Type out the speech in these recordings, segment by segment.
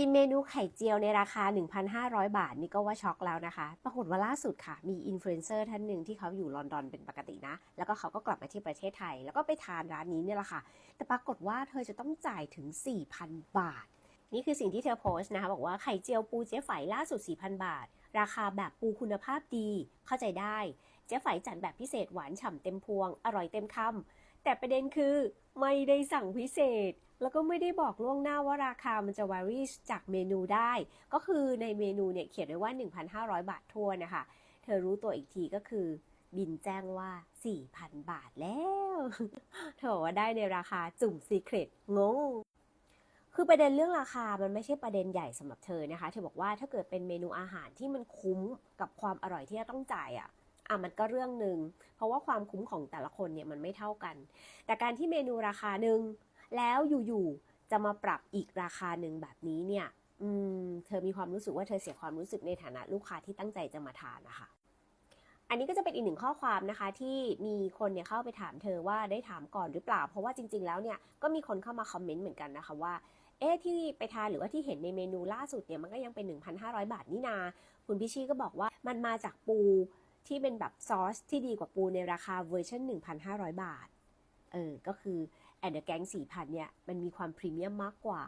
กินเมนูไข่เจียวในราคา 1,500 บาท นี่ก็ว่าช็อกแล้วนะคะ ปรากฏว่าล่าสุดค่ะ มีอินฟลูเอนเซอร์ท่านหนึ่งที่เขาอยู่ลอนดอนเป็นปกตินะ แล้วก็เขาก็กลับมาที่ประเทศไทย แล้วก็ไปทานร้านนี้เนี่ยแหละค่ะ แต่ปรากฏว่าเธอจะต้องจ่ายถึง 4,000 บาท นี่คือสิ่งที่เธอโพสต์นะคะบอกว่าไข่เจียวปูเจ๊ไฝล่าสุด 4,000 บาท ราคาแบบปูคุณภาพดี เข้าใจได้ เจ๊ไฝจัดแบบพิเศษหวานฉ่ำเต็มพวง อร่อยเต็มคำแต่ประเด็นคือไม่ได้สั่งพิเศษ แล้วก็ไม่ได้บอกล่วงหน้าว่าราคามันจะวารีจากเมนูได้ ก็คือในเมนูเนี่ยเขียนไว้ว่า 1,500 บาททัวนนะคะ เธอรู้ตัวอีกทีก็คือ บินแจ้งว่า 4,000 บาทแล้ว เธอบอกว่าได้ในราคาจุ่มซีเครตงงคือประเด็นเรื่องราคามันไม่ใช่ประเด็นใหญ่สำหรับเธอนะคะ เธอบอกว่าถ้าเกิดเป็นเมนูอาหารที่มันคุ้มกับความอร่อยที่จะต้องจ่ายอะ่ะอะมันก็เรื่องหนึ่งเพราะว่าความคุ้มของแต่ละคนเนี่ยมันไม่เท่ากัน แต่การที่เมนูราคาหนึ่ง แล้วอยู่ๆจะมาปรับอีกราคาหนึ่งแบบนี้เนี่ยอืมเธอมีความรู้สึกว่าเธอเสียความรู้สึกในฐานะลูกค้าที่ตั้งใจจะมาทานนะคะอันนี้ก็จะเป็นอีกหนึ่งข้อความนะคะที่มีคนเนี่ยเข้าไปถามเธอว่าได้ถามก่อนหรือเปล่า เพราะว่าจริง ๆ แล้วเนี่ยก็มีคนเข้ามาคอมเมนต์เหมือนกันนะคะว่าเอ๊ะที่ไปทานหรือว่าที่เห็นในเมนูล่าสุดเนี่ยมันก็ยังเป็น 1,500 บาทนี่นา คุณพิชชี่ก็บอกว่ามันมาจากปูที่เป็นแบบซอสที่ดีกว่าปูในราคาเวอร์ชัน1,500 บาท เออ ก็คือแอนเดอร์แกง4,000เนี่ยมันมีความพรีเมียมมากกว่า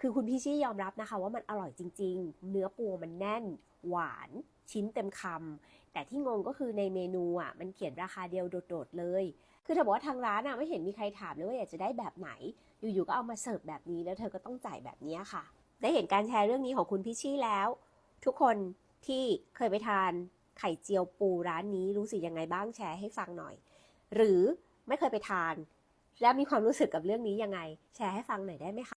คือคุณพิชชี่ยอมรับนะคะว่ามันอร่อยจริง ๆ เนื้อปูมันแน่น หวาน ชิ้นเต็มคำ แต่ที่งงก็คือในเมนูอะมันเขียนราคาเดียวโดดๆเลย คือเธอบอกว่าทางร้านอะไม่เห็นมีใครถามเลยว่าอยากจะได้แบบไหน อยู่ๆก็เอามาเสิร์ฟแบบนี้แล้วเธอก็ต้องจ่ายแบบนี้ค่ะ ได้เห็นการแชร์เรื่องนี้ของคุณพิชชี่แล้ว ทุกคนที่เคยไปทานไข่เจียวปูร้านนี้รู้สึกยังไงบ้างแชร์ให้ฟังหน่อย หรือ ไม่เคยไปทาน และมีความรู้สึกกับเรื่องนี้ยังไง แชร์ให้ฟังหน่อยได้ไหมคะ